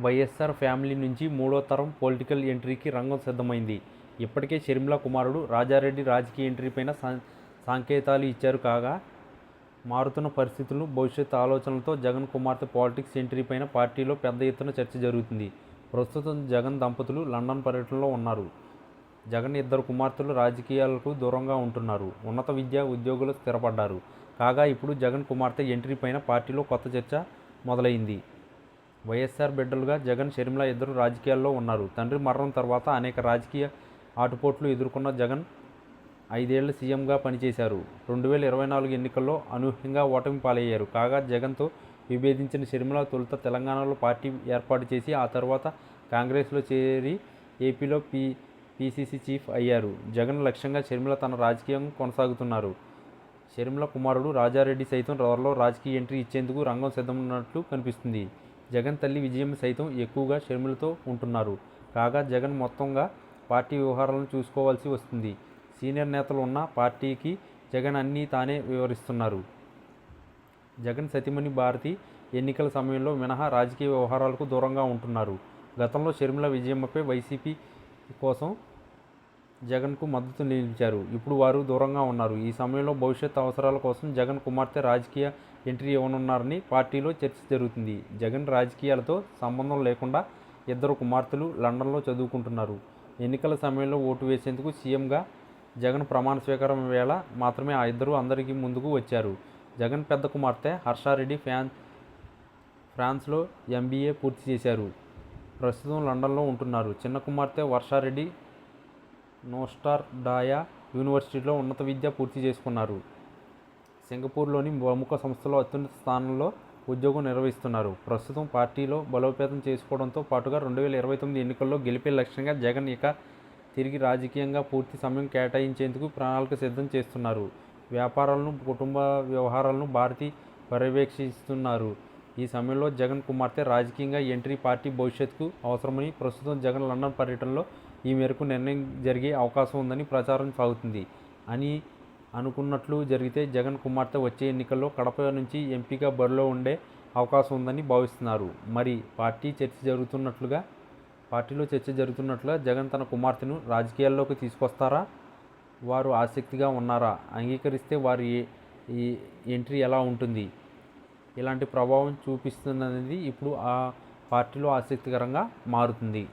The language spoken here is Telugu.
వైఎస్ఆర్ ఫ్యామిలీ నుంచి మూడో తరం పొలిటికల్ ఎంట్రీకి రంగం సిద్ధమైంది. ఇప్పటికే షర్మిల కుమారుడు రాజారెడ్డి రాజకీయ ఎంట్రీపైన సా- సంకేతాలు ఇచ్చారు. కాగా మారుతున్న పరిస్థితులు భవిష్యత్ ఆలోచనలతో జగన్ కుమార్తె పాలిటిక్స్ ఎంట్రీపైన పార్టీలో పెద్ద ఎత్తున చర్చ జరుగుతుంది. ప్రస్తుతం జగన్ దంపతులు లండన్ పర్యటనలో ఉన్నారు. జగన్ ఇద్దరు కుమార్తెలు రాజకీయాలకు దూరంగా ఉంటున్నారు. ఉన్నత విద్య ఉద్యోగులు స్థిరపడ్డారు. కాగా ఇప్పుడు జగన్ కుమార్తె ఎంట్రీ పైన పార్టీలో కొత్త చర్చ మొదలైంది. వైఎస్ఆర్ బిడ్డలుగా జగన్ షర్మిల ఇద్దరు రాజకీయాల్లో ఉన్నారు. తండ్రి మరణం తర్వాత అనేక రాజకీయ ఆటుపోట్లు ఎదుర్కొన్న జగన్ ఐదేళ్ళు సీఎంగా పనిచేశారు. రెండు వేల ఇరవై నాలుగు ఎన్నికల్లో అనూహ్యంగా ఓటమి పాలయ్యారు. కాగా జగన్తో విభేదించిన షర్మిల తొలుత తెలంగాణలో పార్టీ ఏర్పాటు చేసి ఆ తర్వాత కాంగ్రెస్లో చేరి ఏపీలో పీ పీసీసీ చీఫ్ అయ్యారు. జగన్ లక్ష్యంగా షర్మిల తన రాజకీయం కొనసాగుతున్నారు. షర్మిల కుమారుడు రాజారెడ్డి సైతం త్వరలో రాజకీయ ఎంట్రీ ఇచ్చేందుకు రంగం సిద్ధమన్నట్లు కనిపిస్తుంది. జగన్ తల్లి విజయం సైతం ఎక్కువగా షర్మిలతో ఉంటున్నారు. కాగా జగన్ మొత్తంగా పార్టీ వ్యవహారాలను చూసుకోవాల్సి వస్తుంది. సీనియర్ నేతలు ఉన్న పార్టీకి జగన్ అన్నీ తానే వివరిస్తున్నారు. జగన్ సతీమణి భారతి ఎన్నికల సమయంలో మినహా రాజకీయ వ్యవహారాలకు దూరంగా ఉంటున్నారు. గతంలో షర్మిల విజయమ్మపై వైసీపీ కోసం జగన్కు మద్దతు నిలిచారు. ఇప్పుడు వారు దూరంగా ఉన్నారు. ఈ సమయంలో భవిష్యత్ అవసరాల కోసం జగన్ కుమార్తె రాజకీయ ఎంట్రీ ఇవ్వనున్నారని పార్టీలో చర్చ జరుగుతుంది. జగన్ రాజకీయాలతో సంబంధం లేకుండా ఇద్దరు కుమార్తెలు లండన్లో చదువుకుంటున్నారు. ఎన్నికల సమయంలో ఓటు వేసేందుకు సీఎంగా జగన్ ప్రమాణ స్వీకారం వేళ మాత్రమే ఆ ఇద్దరు అందరికీ ముందుకు వచ్చారు. జగన్ పెద్ద కుమార్తె హర్షారెడ్డి ఫ్యాన్ ఫ్రాన్స్లో ఎంబీఏ పూర్తి చేశారు. ప్రస్తుతం లండన్లో ఉంటున్నారు. చిన్న కుమార్తె వర్షారెడ్డి నోస్టార్ డాయా యూనివర్సిటీలో ఉన్నత విద్య పూర్తి చేసుకున్నారు. సింగపూర్లోని ప్రముఖ సంస్థలో అత్యున్నత స్థానంలో ఉద్యోగం నిర్వహిస్తున్నారు. ప్రస్తుతం పార్టీలో బలోపేతం చేసుకోవడంతో పాటుగా రెండు వేల ఇరవై తొమ్మిది ఎన్నికల్లో గెలిపే లక్ష్యంగా జగన్ ఇక తిరిగి రాజకీయంగా పూర్తి సమయం కేటాయించేందుకు ప్రణాళిక సిద్ధం చేస్తున్నారు. వ్యాపారాలను కుటుంబ వ్యవహారాలను భారతి పర్యవేక్షిస్తున్నారు. ఈ సమయంలో జగన్ కుమార్తె రాజకీయంగా ఎంట్రీ పార్టీ భవిష్యత్తుకు అవసరమని ప్రస్తుతం జగన్ లండన్ పర్యటనలో ఈ మేరకు నిర్ణయం జరిగే అవకాశం ఉందని ప్రచారం సాగుతుంది. అని అనుకున్నట్లు జరిగితే జగన్ కుమార్తె వచ్చే ఎన్నికల్లో కడప నుంచి ఎంపీగా బరిలో ఉండే అవకాశం ఉందని భావిస్తున్నారు. మరి పార్టీ చర్చ జరుగుతున్నట్లుగా పార్టీలో చర్చ జరుగుతున్నట్లుగా జగన్ తన కుమార్తెను రాజకీయాల్లోకి తీసుకొస్తారా? వారు ఆసక్తిగా ఉన్నారా? అంగీకరిస్తే వారి ఏ- ఎంట్రీ ఎలా ఉంటుంది? ఇలాంటి ప్రభావం చూపిస్తుందనేది ఇప్పుడు ఆ పార్టీలో ఆసక్తికరంగా మారుతుంది.